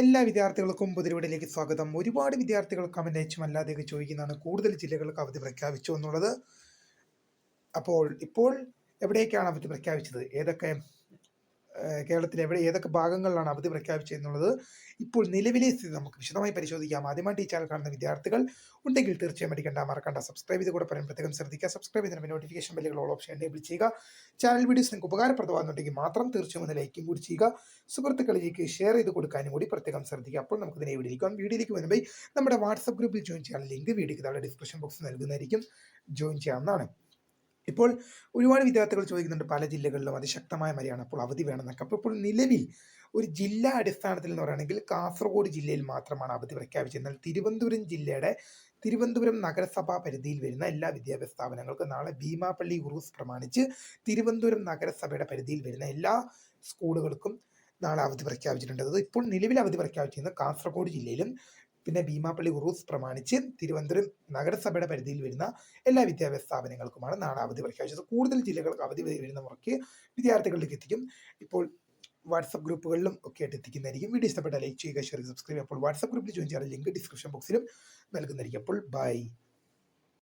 എല്ലാ വിദ്യാർത്ഥികൾക്കും പുതിരവിടിലേക്ക് സ്വാഗതം. ഒരുപാട് വിദ്യാർത്ഥികൾ കമന്റ് അയച്ചും അല്ലാതെയൊക്കെ ചോദിക്കുന്നതാണ് കൂടുതൽ ജില്ലകൾക്ക് അവധി പ്രഖ്യാപിച്ചു എന്നുള്ളത്. അപ്പോൾ ഇപ്പോൾ എവിടേക്കാണ് അവധി പ്രഖ്യാപിച്ചത്? ഏതൊക്കെ ഏഹ്, കേരളത്തിലെ എവിടെ ഏതൊക്കെ ഭാഗങ്ങളിലാണ് അവധി പ്രഖ്യാപിച്ചതെന്നുള്ളത് ഇപ്പോൾ നിലവിലെ സ്ഥിതി നമുക്ക് വിശദമായി പരിശോധിക്കാം. ആദ്യമായിട്ട് ഈ ചാനൽ കാണുന്ന വിദ്യാർത്ഥികൾ ഉണ്ടെങ്കിൽ തീർച്ചയായും അടിക്കണ്ട മറക്കണ്ട. സബ്സ്ക്രൈബ് ചെയ്ത് കൂടെ പറയാൻ പ്രത്യേകം ശ്രദ്ധിക്കുക. സബ്സ്ക്രൈബ് ചെയ്തതിന് നോട്ടിഫിക്കേഷൻ ബെല്ലുകൾ ഓൾ ഓപ്ഷൻ എനേബിൾ ചെയ്യുക. ചാനൽ വീഡിയോസ് നിങ്ങൾക്ക് ഉപകാരപ്രദമാകുന്നുണ്ടെങ്കിൽ മാത്രം തീർച്ചയായും ഒന്ന് ലൈക്കും കൂടി ചെയ്യുക. സുഹൃത്തുക്കളിലേക്ക് ഷെയർ ചെയ്ത് കൊടുക്കാനും കൂടി പ്രത്യേകം ശ്രദ്ധിക്കുക. അപ്പോൾ നമുക്ക് ഇതിനെ വീഡിയോയിലേക്ക് വീഡിയോയിലേക്ക് വരുമ്പോൾ നമ്മുടെ വാട്സപ്പ് ഗ്രൂപ്പിൽ ജോയിൻ ചെയ്യാൻ ലിങ്ക് വീഡിയോക്ക് അവിടെ ഡിസ്ക്രിപ്ഷൻ ബോക്സ് നൽകുന്നതായിരിക്കും. ജോയിൻ ചെയ്യാവുന്നതാണ്. ഇപ്പോൾ ഒരുപാട് വിദ്യാർത്ഥികൾ ചോദിക്കുന്നുണ്ട് പല ജില്ലകളിലും അതിശക്തമായ മഴയാണ് അപ്പോൾ അവധി വേണമെന്നൊക്കെ. അപ്പോൾ ഇപ്പോൾ നിലവിൽ ഒരു ജില്ലാ അടിസ്ഥാനത്തിൽ എന്ന് പറയുകയാണെങ്കിൽ കാസർഗോഡ് ജില്ലയിൽ മാത്രമാണ് അവധി പ്രഖ്യാപിച്ചത്. എന്നാൽ തിരുവനന്തപുരം ജില്ലയുടെ തിരുവനന്തപുരം നഗരസഭാ പരിധിയിൽ വരുന്ന എല്ലാ വിദ്യാഭ്യാസ സ്ഥാപനങ്ങൾക്കും നാളെ ഭീമാപ്പള്ളി ഉറൂസ് പ്രമാണിച്ച് തിരുവനന്തപുരം നഗരസഭയുടെ പരിധിയിൽ വരുന്ന എല്ലാ സ്കൂളുകൾക്കും നാളെ അവധി പ്രഖ്യാപിച്ചിട്ടുണ്ട്. അത് ഇപ്പോൾ നിലവിൽ അവധി പ്രഖ്യാപിച്ചിരുന്നത് കാസർഗോഡ് ജില്ലയിലും പിന്നെ ഭീമാപ്പള്ളി ഉറൂസ് പ്രമാണിച്ച് തിരുവനന്തപുരം നഗരസഭയുടെ പരിധിയിൽ വരുന്ന എല്ലാ വിദ്യാഭ്യാസ സ്ഥാപനങ്ങൾക്കുമാണ് നാളെ അവധി പ്രഖ്യാപിച്ചത് കൂടുതൽ ജില്ലകൾക്ക് അവധി വരുന്ന മുറയ്ക്ക് വിദ്യാർത്ഥികളിലേക്ക് എത്തിക്കും. ഇപ്പോൾ വാട്സപ്പ് ഗ്രൂപ്പുകളിലും ഒക്കെ ആയിട്ട് എത്തിക്കുന്നതായിരിക്കും. വീഡിയോ ഇഷ്ടപ്പെട്ട ലൈക്ക് ചെയ്യുക ഷെയർ സബ്സ്ക്രൈബ് അപ്പോൾ വാട്സപ്പ് ഗ്രൂപ്പിൽ ജോയിൻ ചെയ്യാൻ ലിങ്ക് ഡിസ്ക്രിപ്ഷൻ ബോക്സിലും നൽകുന്നതായിരിക്കും. അപ്പോൾ ബൈ.